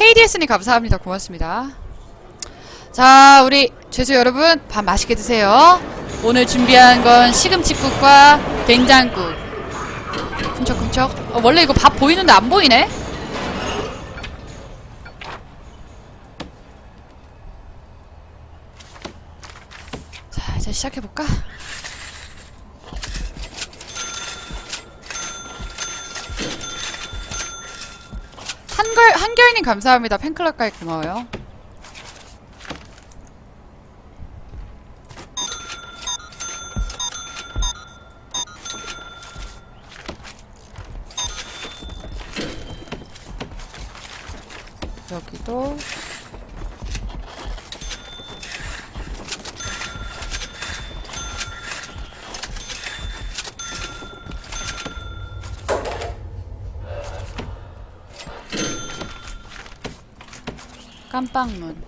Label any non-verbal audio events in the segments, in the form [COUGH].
KDS님 감사합니다. 고맙습니다. 자, 우리 죄수 여러분, 밥 맛있게 드세요. 오늘 준비한 건 시금치국과 된장국. 쿵척쿵척. 어, 원래 이거 밥 보이는데 안 보이네? 자, 이제 시작해볼까? 한결, 한결님 감사합니다. 팬클럽까지 고마워요. 여기도 깜빡문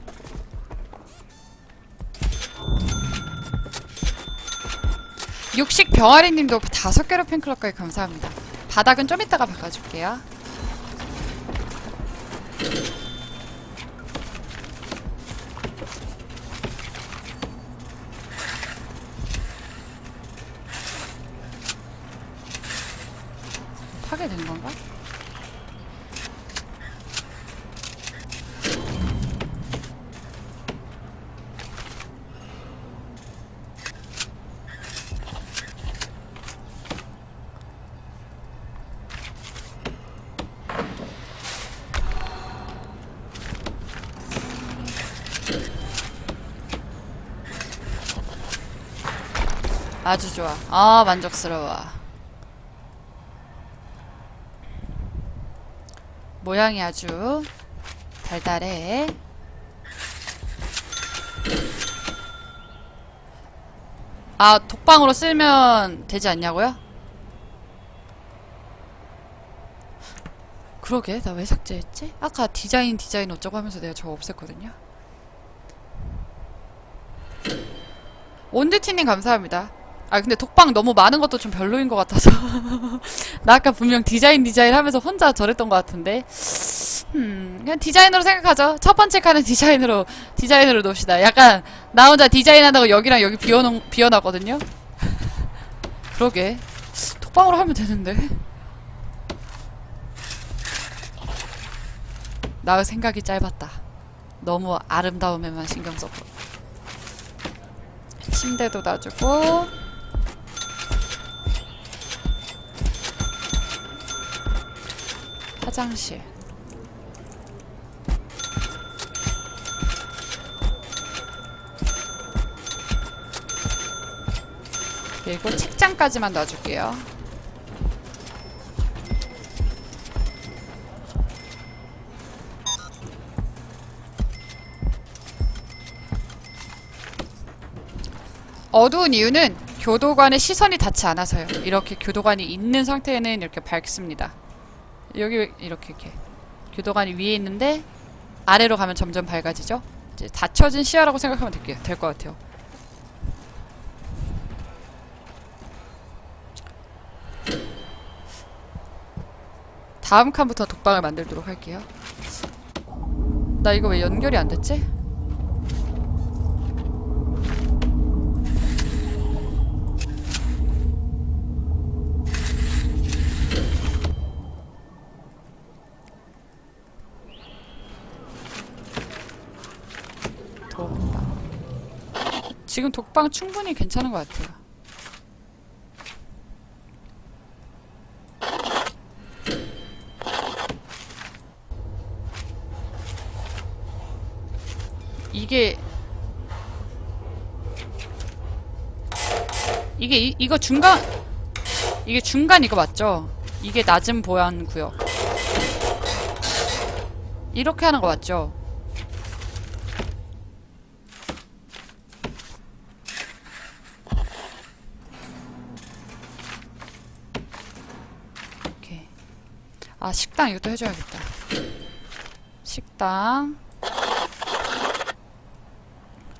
육식 병아리님도 다섯 개로 팬클럽까지 감사합니다. 바닥은 좀 이따가 바꿔줄게요. 파괴된 건가? 아주 좋아. 아, 만족스러워. 모양이 아주 달달해. 아, 독방으로 쓰면 되지 않냐고요? 그러게, 나 왜 삭제했지? 아까 디자인, 디자인 어쩌고 하면서 내가 저거 없앴거든요. 온드티님 감사합니다. 아 근데 독방 너무 많은 것도 좀 별로인 것 같아서. [LAUGHS] 나 아까 분명 디자인 디자인 하면서 혼자 저랬던 것 같은데. 음 그냥 디자인으로 생각하죠. 첫 번째 칸은 디자인으로 디자인으로 놓읍시다. 약간 나 혼자 디자인한다고 여기랑 여기 비워놓 비워놨거든요. [LAUGHS] 그러게. 독방으로 하면 되는데. 나의 생각이 짧았다. 너무 아름다움에만 신경 썼고 침대도 놔주고 화장실 그리고 책장까지만 놔줄게요 어두운 이유는 교도관의 시선이 닿지 않아서요. 이렇게 교도관이 있는 상태에는 이렇게 밝습니다. 여기 이렇게 이렇게 교도관이 위에 있는데 아래로 가면 점점 밝아지죠. 이제 닫혀진 시야라고 생각하면. 될 것 같아요. 다음 칸부터 독방을 만들도록 할게요. 나 이거 왜 연결이 안 됐지? 독방. 지금 독방 충분히 괜찮은 것 같아요. 이게 이게 이, 이거 중간 이게 중간 이거 맞죠? 이게 낮은 보안 구역 이렇게 하는 거 맞죠? 오케이. 아, 식당 이것도 해줘야겠다. 식당.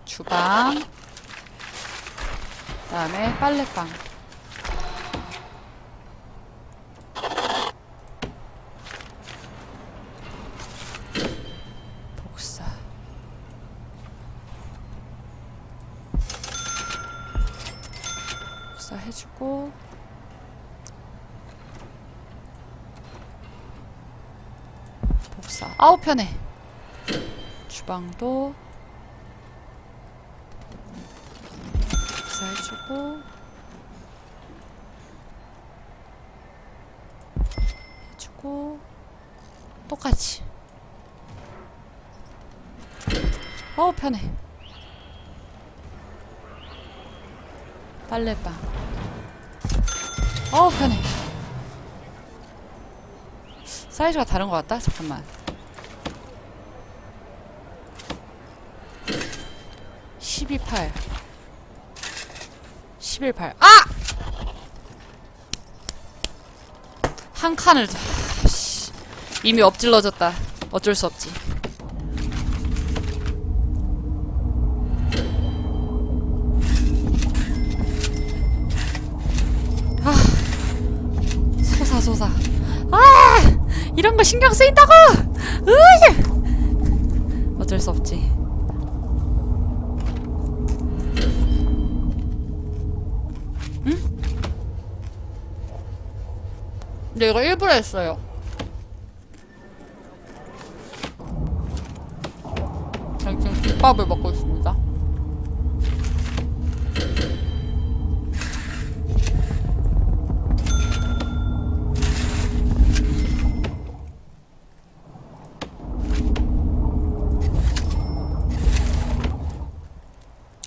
주방. 그 다음에 빨래방. 없어. 아우, 편해. 주방도 해주고. 해주고. 똑같이. 어우 편해 빨래방. 어우 편해 사이즈가 다른 것 같다? 잠깐만 12.8 11.8 아! 한 칸을 아, 씨. 이미 엎질러졌다. 어쩔 수 없지. 아 솟아 솟아 아 이런 거 신경 쓰인다고! 으이! 어쩔 수 없지 근데 이거 일부러 했어요. 저는 지금 김밥을 먹고 있습니다.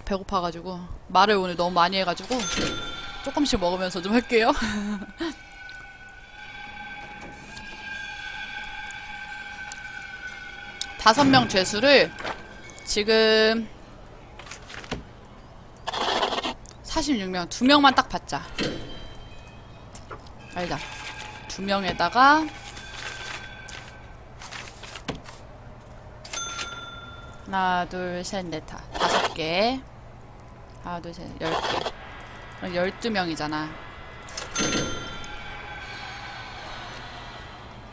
배고파가지고 말을 오늘 너무 많이 해가지고 조금씩 먹으면서 좀 할게요. [LAUGHS] 다섯 명 죄수를 지금 46명, 두 명만 딱 받자. 알자. 두 명에다가 하나, 둘, 셋, 넷, 다. 다섯 개. 하나, 둘, 셋, 열 개. 그럼 열두 명이잖아.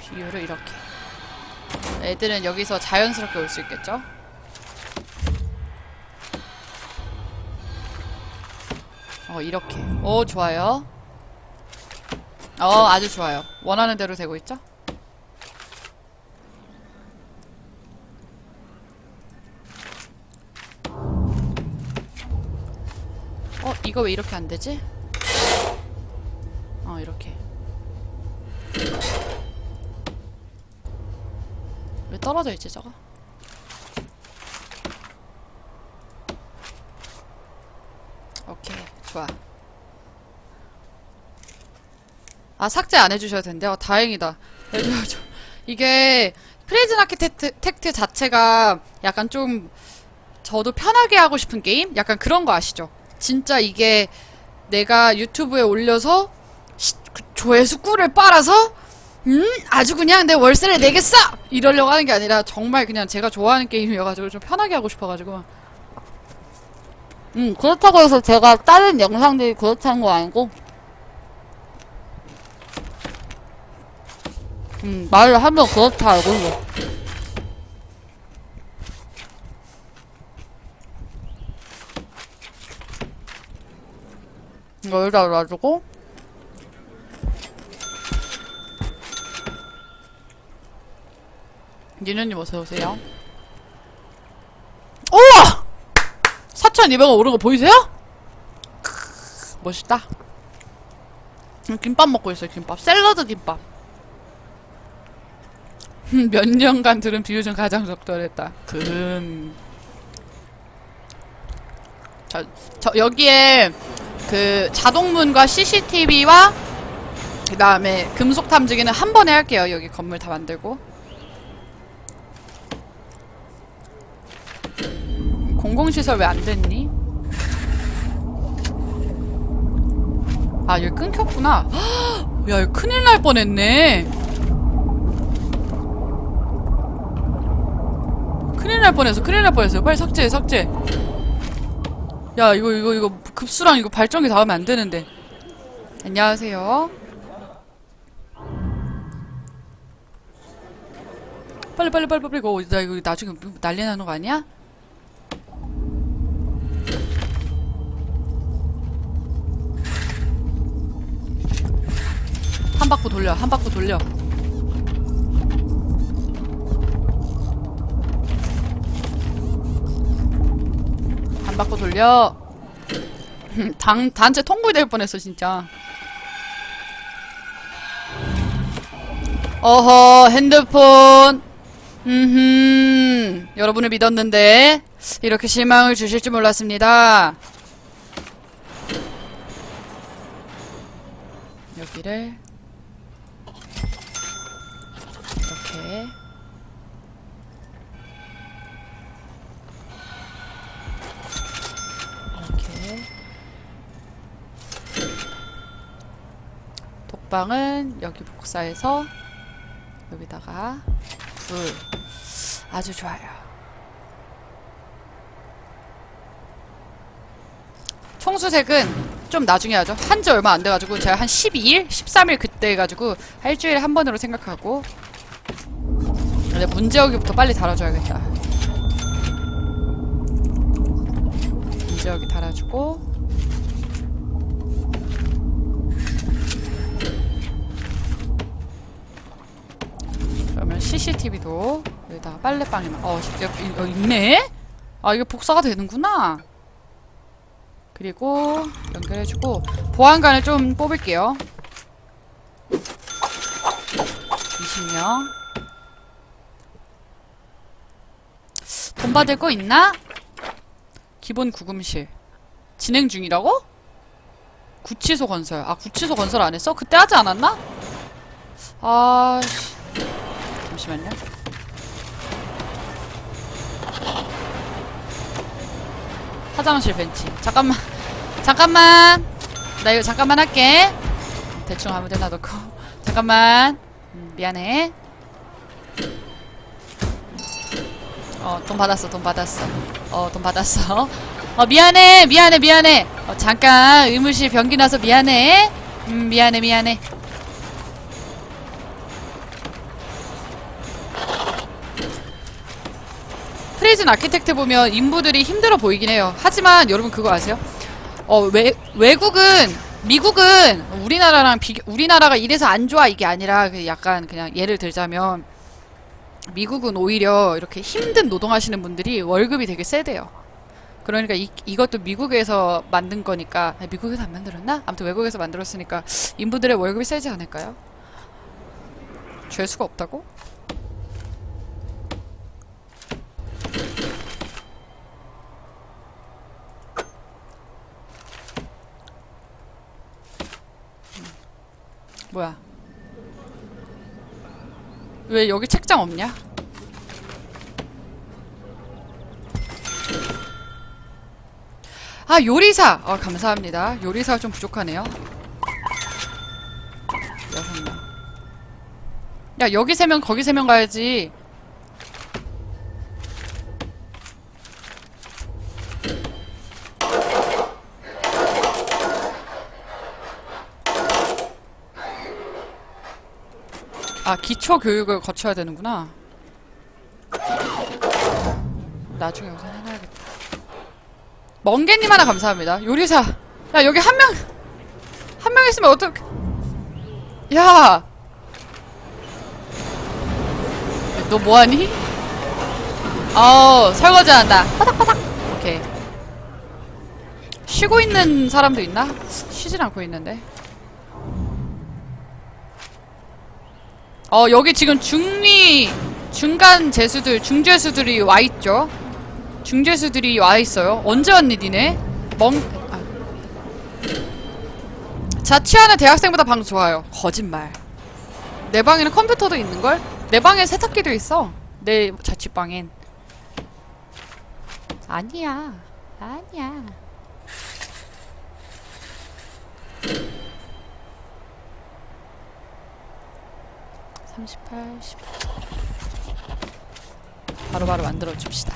비율을 이렇게. 애들은 여기서 자연스럽게 올 수 있겠죠? 어, 이렇게. 오, 좋아요. 어, 아주 좋아요. 원하는 대로 되고 있죠? 어, 이거 왜 이렇게 안 되지? 어, 이렇게. 떨어져 있지 저거? 오케이 좋아 아 삭제 안 해주셔도 된대요? 다행이다 해줘야죠 [LAUGHS] 이게 프레이즌 아키텍트 자체가 약간 좀 저도 편하게 하고 싶은 게임? 약간 그런 거 아시죠? 진짜 이게 내가 유튜브에 올려서 시- 그 조회수 꿀을 빨아서 음? 아주 그냥 내 월세를 내겠어! 이러려고 하는 게 아니라 정말 그냥 제가 좋아하는 게임이어가지고 좀 편하게 하고 싶어가지고. 음 그렇다고 해서 제가 다른 영상들이 그렇다는 거 아니고. 음 말을 하면 그렇다 알고 있어 이거 여기다 놔주고 니누님 어서오세요. 우와! 4,200원 오른 거 보이세요? 멋있다. 음, 김밥 먹고 있어요, 김밥. 샐러드 김밥. 음, 몇 년간 들은 비유 중 가장 적절했다. 금. 저, 저, 여기에 그 자동문과 CCTV와 그 다음에 금속 탐지기는 한 번에 할게요. 여기 건물 다 만들고. 공공시설 왜 안 됐니? 아, 여기 끊겼구나. 헉! [GASPS] 야, 이거 큰일 날 뻔했네. 큰일 날 뻔했어, 큰일 날 뻔했어. 빨리 삭제해, 삭제. 야, 이거, 이거, 이거, 급수랑 이거 발전기 닿으면 안 되는데. 안녕하세요. 빨리, 빨리, 빨리, 빨리. 이거, 나 이거 나중에 난리 나는 거 아니야? 한 바퀴 돌려 한 바퀴 돌려. 한 바퀴 돌려. [LAUGHS] 당, 단체 통굴될 뻔했어 진짜. 어허 핸드폰. 음흠. 여러분을 믿었는데 이렇게 실망을 주실 줄 몰랐습니다. 여기를 이렇게. 이렇게. 독방은 여기 복사해서 여기다가 불 아주 좋아요. 총수색은 좀 나중에 하죠. 한 지 얼마 안 돼가지고 제가 한 12일, 13일 그때 해가지고 일주일에 한 번으로 생각하고 근데 문제여기부터 빨리 달아줘야겠다. 문제여기 달아주고 그러면 CCTV도 여기다가 빨래방에만 어, 어, 있네? 아 이게 복사가 되는구나 그리고 연결해주고 보안관을 좀 뽑을게요 20명 돈 받을 거 있나? 기본 구금실 진행 중이라고? 구치소 건설 아 구치소 건설 안 했어? 그때 하지 않았나? 아 씨. 잠시만요. 화장실 벤치. 잠깐만. [LAUGHS] 잠깐만. 나 이거 잠깐만 할게. 대충 아무 데나 넣고. [LAUGHS] 잠깐만. 음, 미안해. 어, 돈 받았어, 돈 받았어. 어, 돈 받았어. [LAUGHS] 어, 미안해, 미안해, 미안해. 어, 잠깐, 의무실 변기 나서 미안해. 음, 미안해, 미안해. 프레이즌 아키텍트 보면 인부들이 힘들어 보이긴 해요. 하지만 여러분 그거 아세요? 어, 외, 외국은, 미국은 우리나라랑 비 우리나라가 이래서 안 좋아 이게 아니라 그 약간 그냥 예를 들자면 미국은 오히려 이렇게 힘든 노동하시는 분들이 월급이 되게 세대요. 그러니까 이, 이것도 미국에서 만든 거니까 아니, 미국에서 안 만들었나? 아무튼 외국에서 만들었으니까 인부들의 월급이 세지 않을까요? 죄수가 없다고? 뭐야? 왜 여기 책장 없냐? 아 요리사! 어 감사합니다. 요리사가 좀 부족하네요. 여섯 명. 야 여기 세 명 거기 세 명 가야지. 기초 교육을 거쳐야 되는구나. 나중에 우선 해놔야겠다. 멍게님 하나 감사합니다. 요리사. 야 여기 한 명, 한 명 있으면 어떡? 야, 너 뭐하니? 어 설거지 한다. 바닥바닥. 오케이. 쉬고 있는 사람도 있나? 쉬질 않고 있는데. 어, 여기 지금 중위, 중간 재수들, 중재수들이 와 있죠? 중재수들이 와 있어요. 언제 왔니, 니네? 멍, 아. 자취하는 대학생보다 방 좋아요. 거짓말. 내 방에는 컴퓨터도 있는 걸? 내 방엔 세탁기도 있어. 내 자취방엔. 아니야. 아니야. 삼십팔, 십. 바로 바로 만들어 줍시다.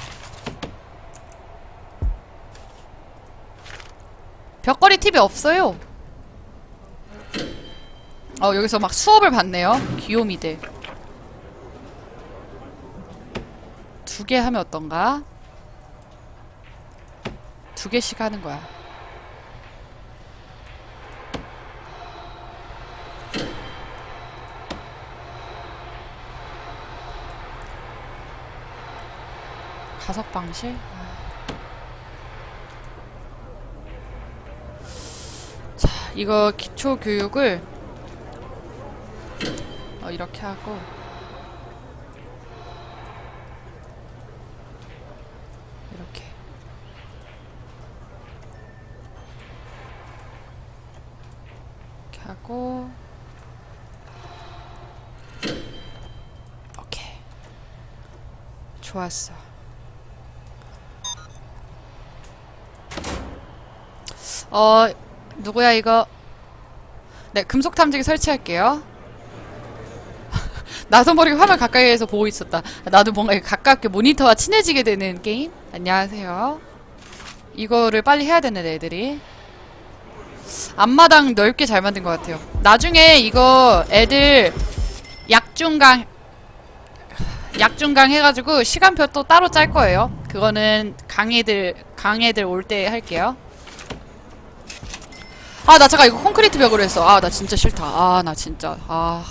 벽걸이 팁이 없어요. 어, 여기서 막 수업을 받네요. 귀요미들. 두 개 하면 어떤가? 두 개씩 하는 거야. 다섯 방실? 자, 이거 기초 교육을 어, 이렇게 하고. 이렇게. 이렇게 하고. 오케이. 좋았어. 어 누구야 이거? 네 금속 탐지기 설치할게요. [LAUGHS] 나도 모르게 화면 가까이에서 보고 있었다. 나도 뭔가 가깝게 모니터와 친해지게 되는 게임? 안녕하세요. 이거를 빨리 해야 되는 애들이. 앞마당 넓게 잘 만든 것 같아요. 나중에 이거 애들 약중강 약중강 해가지고 시간표 또 따로 짤 거예요. 그거는 강애들 강애들 올 때 할게요 아, 나 잠깐 이거 콘크리트 벽으로 했어. 아, 나 진짜 싫다. 아, 나 진짜. 아.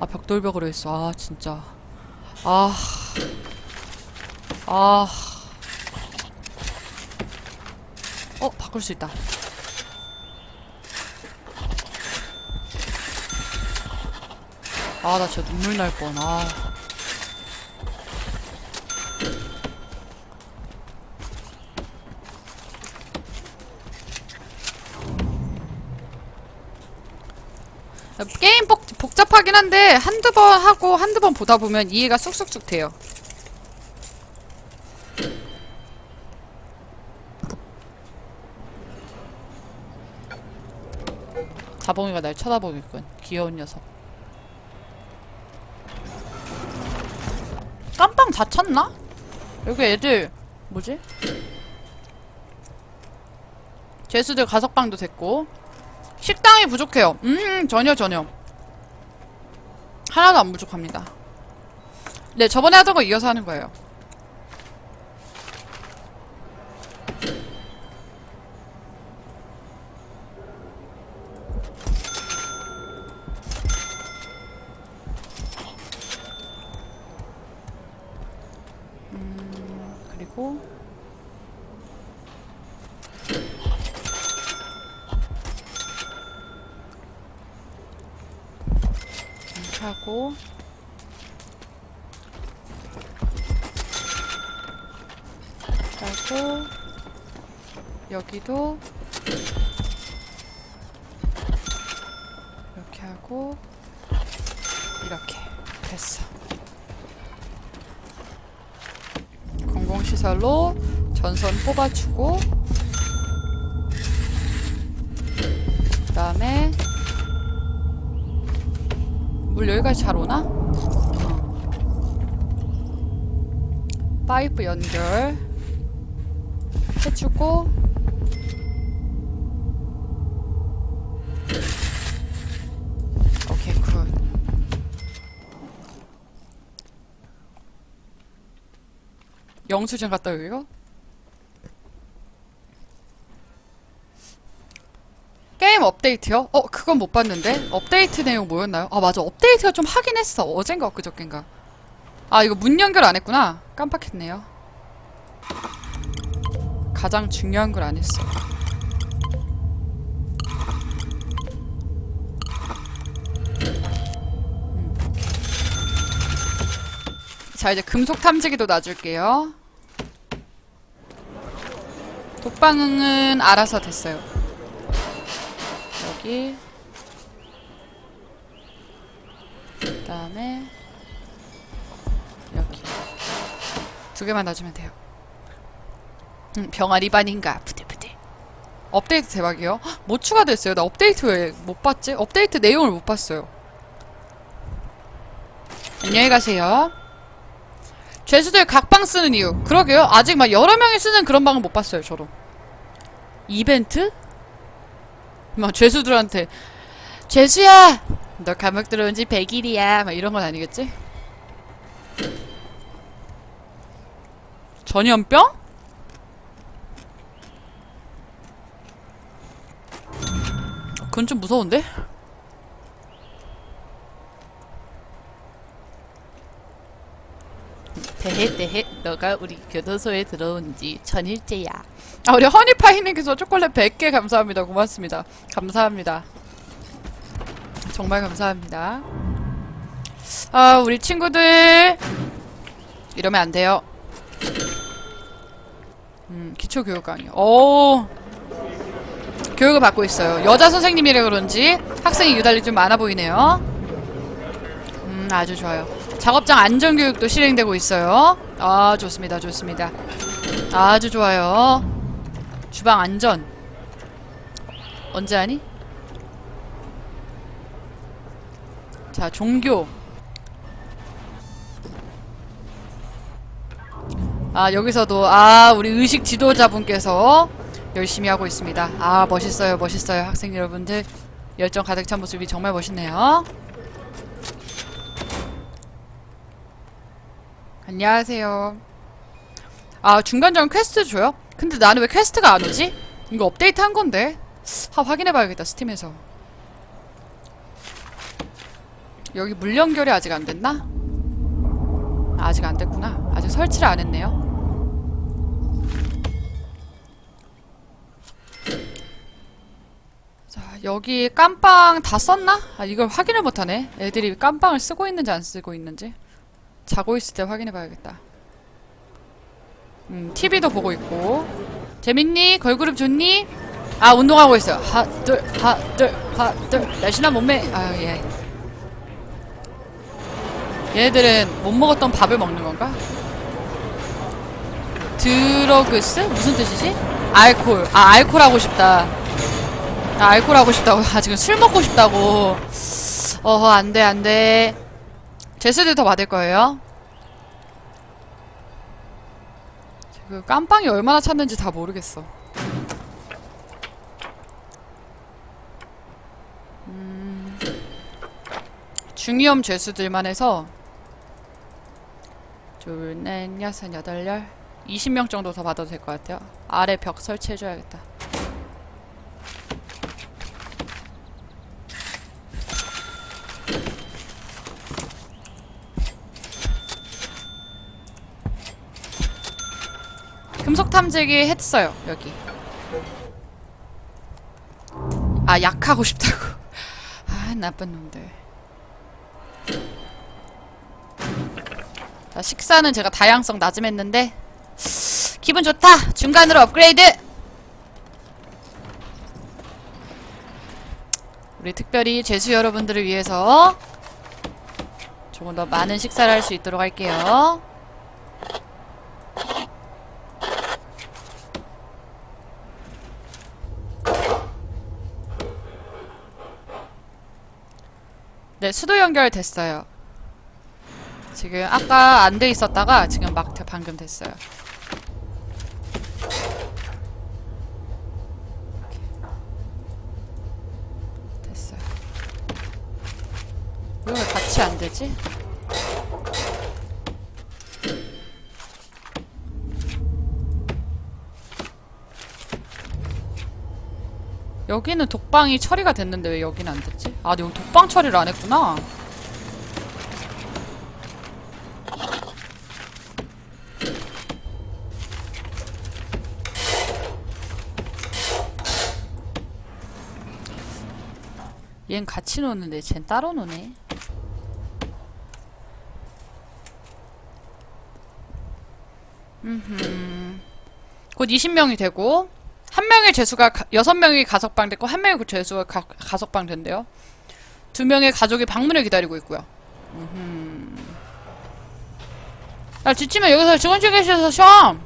아, 벽돌 벽으로 했어. 아, 진짜. 아. 아. 어, 바꿀 수 있다. 아, 나 진짜 눈물 날 뻔. 아. 게임 복, 복잡하긴 한데 한두 번 하고 한두 번 보다 보면 이해가 쑥쑥쑥 돼요. 자봉이가 날 쳐다보겠군. 귀여운 녀석. 깜빵 다 쳤나? 여기 애들 뭐지? 죄수들 가석방도 됐고 식당이 부족해요. 음, 전혀, 전혀. 하나도 안 부족합니다. 네, 저번에 하던 거 이어서 하는 거예요. 음, 그리고 이렇게 하고 하고 여기도 이렇게 하고 이렇게 됐어 공공시설로 전선 뽑아주고 그 다음에 물 여기까지 잘 오나? 어. 파이프 연결 해주고 오케이 굿 영수증 갔다 오기요? 게임 업데이트요? 어, 그건 못 봤는데? 업데이트 내용 뭐였나요? 아, 맞아. 업데이트가 좀 하긴 했어. 어젠가 엊그저껜가. 아, 이거 문 연결 안 했구나. 깜빡했네요. 가장 중요한 걸 안 했어. 음. 자, 이제 금속 탐지기도 놔줄게요. 독방은 알아서 됐어요. 여기 그 다음에 여기 두 개만 놔주면 돼요. 음, 병아리 반인가 부들부들. 업데이트 대박이요. 헉, 뭐 추가됐어요? 나 업데이트 왜 못 봤지? 업데이트 내용을 못 봤어요. 안녕히 가세요. 죄수들 각방 쓰는 이유. 그러게요. 아직 막 여러 명이 쓰는 그런 방은 못 봤어요, 저도. 이벤트? 막 죄수들한테 죄수야! 너 감옥 들어온 지 100일이야. 막 이런 건 아니겠지? 전염병? 그건 좀 무서운데? 대해 대해 너가 우리 교도소에 들어온 지 천일째야. 아 우리 허니파이님께서 초콜릿 100개 감사합니다. 고맙습니다. 감사합니다. 정말 감사합니다. 아 우리 친구들 이러면 안 돼요. 음 기초교육 강요. 오 교육을 받고 있어요. 여자 선생님이라 그런지 학생이 유달리 좀 많아 보이네요. 음, 아주 좋아요. 작업장 안전교육도 실행되고 있어요. 아, 좋습니다. 좋습니다. 아주 좋아요. 주방 안전. 언제 하니? 자, 종교. 아, 여기서도, 아, 우리 의식 지도자분께서 열심히 하고 있습니다. 아, 멋있어요. 멋있어요. 학생 여러분들. 열정 가득 찬 모습이 정말 멋있네요. 안녕하세요. 아, 중간중간 퀘스트 줘요? 근데 나는 왜 퀘스트가 안 오지? 이거 업데이트 한 건데. 아, 확인해봐야겠다, 스팀에서. 여기 물 연결이 아직 안 됐나? 아, 아직 안 됐구나. 아직 설치를 안 했네요. 자, 여기 깜빵 다 썼나? 아, 이걸 확인을 못하네. 애들이 깜빵을 쓰고 있는지 안 쓰고 있는지. 자고 있을 때 확인해 봐야겠다. 음, TV도 보고 있고. 재밌니? 걸그룹 좋니? 아, 운동하고 있어요. 하, 둘, 하, 둘, 하, 둘. 날씬한 몸매. 아, 예. 얘네들은 못 먹었던 밥을 먹는 건가? 드러그스? 무슨 뜻이지? 알콜. 아, 알콜 하고 싶다. 아, 알콜 하고 싶다고. 아, 지금 술 먹고 싶다고. 어허, 안 돼, 안 돼. 제스들 더 받을 거예요. 지금 깜빵이 얼마나 찼는지 다 모르겠어. 음, 중위험 죄수들만 해서 둘, 넷, 여섯, 여덟, 열 20명 정도 더 받아도 될 것 같아요. 아래 벽 설치해줘야겠다. 금속 탐지기 했어요 여기. 아 약하고 싶다고. [LAUGHS] 아 나쁜 놈들. 자 식사는 제가 다양성 낮음 했는데 기분 좋다. 중간으로 업그레이드! 우리 특별히 죄수 여러분들을 위해서 조금 더 많은 식사를 할 수 있도록 할게요 네, 수도 연결됐어요. 지금 아까 안 돼 있었다가 지금 막 대- 방금 됐어요. 됐어요. 왜 같이 안 되지? 여기는 독방이 처리가 됐는데 왜 여기는 안 됐지? 아, 여기 독방 처리를 안 했구나. 얜 같이 노는데 쟨 따로 노네. 음흠. 곧 20명이 되고 한 명의 죄수가 가- 여섯 명이 가석방 됐고 한 명의 그 죄수가 가, 가 석방 된대요. 두 명의 가족이 방문을 기다리고 있고요. 나 지치면 여기서 증언실계실에서 쉬어.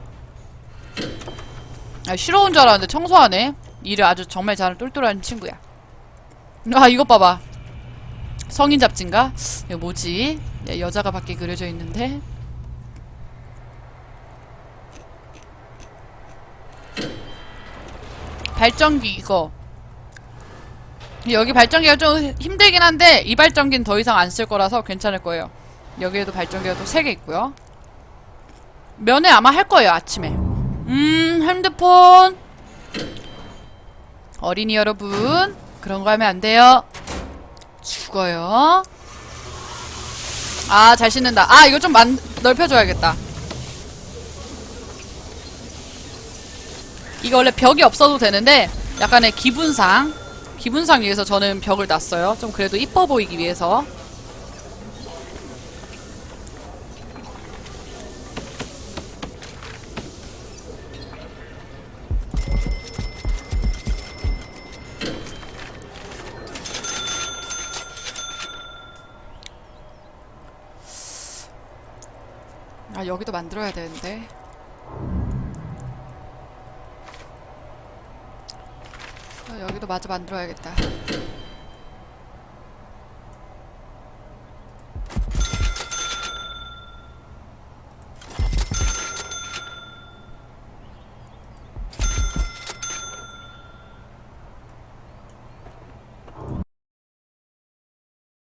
아, 쉬러 온 줄 알았는데 청소하네. 일을 아주 정말 잘 똘똘한 친구야. 아 이것 봐봐. 성인 잡지인가? 이거 뭐지? 야, 여자가 밖에 그려져 있는데. 발전기 이거. 여기 발전기가 좀 힘들긴 한데 이 발전기는 더 이상 안 쓸 거라서 괜찮을 거예요. 여기에도 발전기가 또 3개 있고요. 면회 아마 할 거예요 아침에. 음 핸드폰. 어린이 여러분 그런 거 하면 안 돼요. 죽어요. 아잘 씻는다. 아 이거 좀 만, 넓혀줘야겠다 이거 원래 벽이 없어도 되는데 약간의 기분상 기분상 위해서 저는 벽을 놨어요. 좀 그래도 이뻐 보이기 위해서. 아 여기도 만들어야 되는데 아, 여기도 마저 만들어야겠다